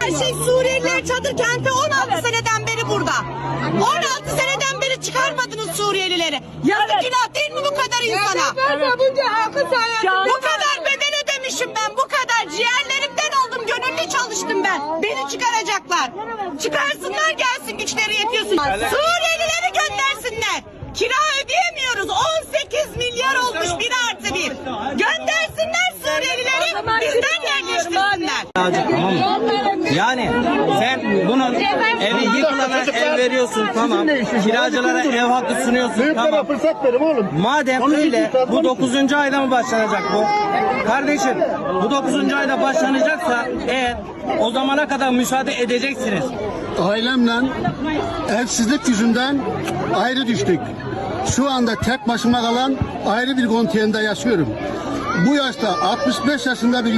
Her şey Suriyeliler çadır kenti 16 seneden beri burada. 16 seneden beri çıkarmadınız Suriyelileri. Yazık günah değil mi bu kadar insana? sayesinde. Bu kadar bedel ödemişim ben. Bu kadar ciğerlerimden oldum. Gönüllü çalıştım ben. Beni çıkaracaklar. Çıkarsınlar gelsin güçleri yetiyorsun. Suriyelileri göndersinler. Kira ödeyemiyoruz. 18 milyar olmuş bir artı bir. Göndersinler Suriyelileri. Yerleştirsinler. Tamam mı? Yani sen bunun evi yıkılana ev veriyorsun tamam. Kiracılara ev hakkı sunuyorsun tamam. fırsat verin oğlum. Madem öyle bu 9. ayda mı başlanacak bu? Kardeşim bu 9. ayda başlanacaksa eğer o zamana kadar müsaade edeceksiniz. Ailemle evsizlik yüzünden ayrı düştük. Şu anda tek başıma kalan ayrı bir konteyinde yaşıyorum. Bu yaşta 65 yaşında bir